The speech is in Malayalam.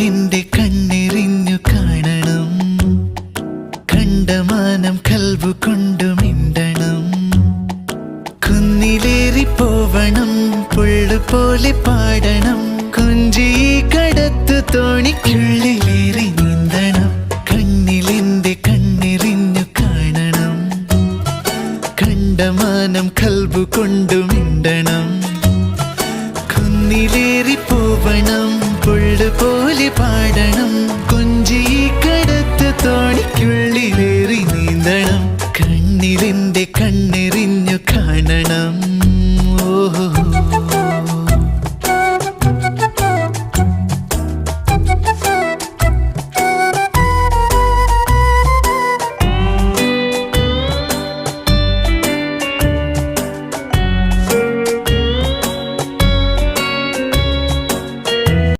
നിന്റെ കണ്ണെറിഞ്ഞു കാണണം. കണ്ടമാനം കൽവു കൊണ്ടു മിണ്ടണം. കുന്നിലേറി പോവണം പുള്ളു പോലെ പാടണം. കുഞ്ചി കടത്തു തോണിക്കുള്ളിലേറി നീന്തണം. കണ്ണിലെന്റെ കണ്ണെറിഞ്ഞു കാണണം. കണ്ടമാനം കൽവു കൊണ്ടു മിണ്ടണം. കുന്നിലേറി പോവണം കർത്താവിന്റെ കണ്ണെറിഞ്ഞ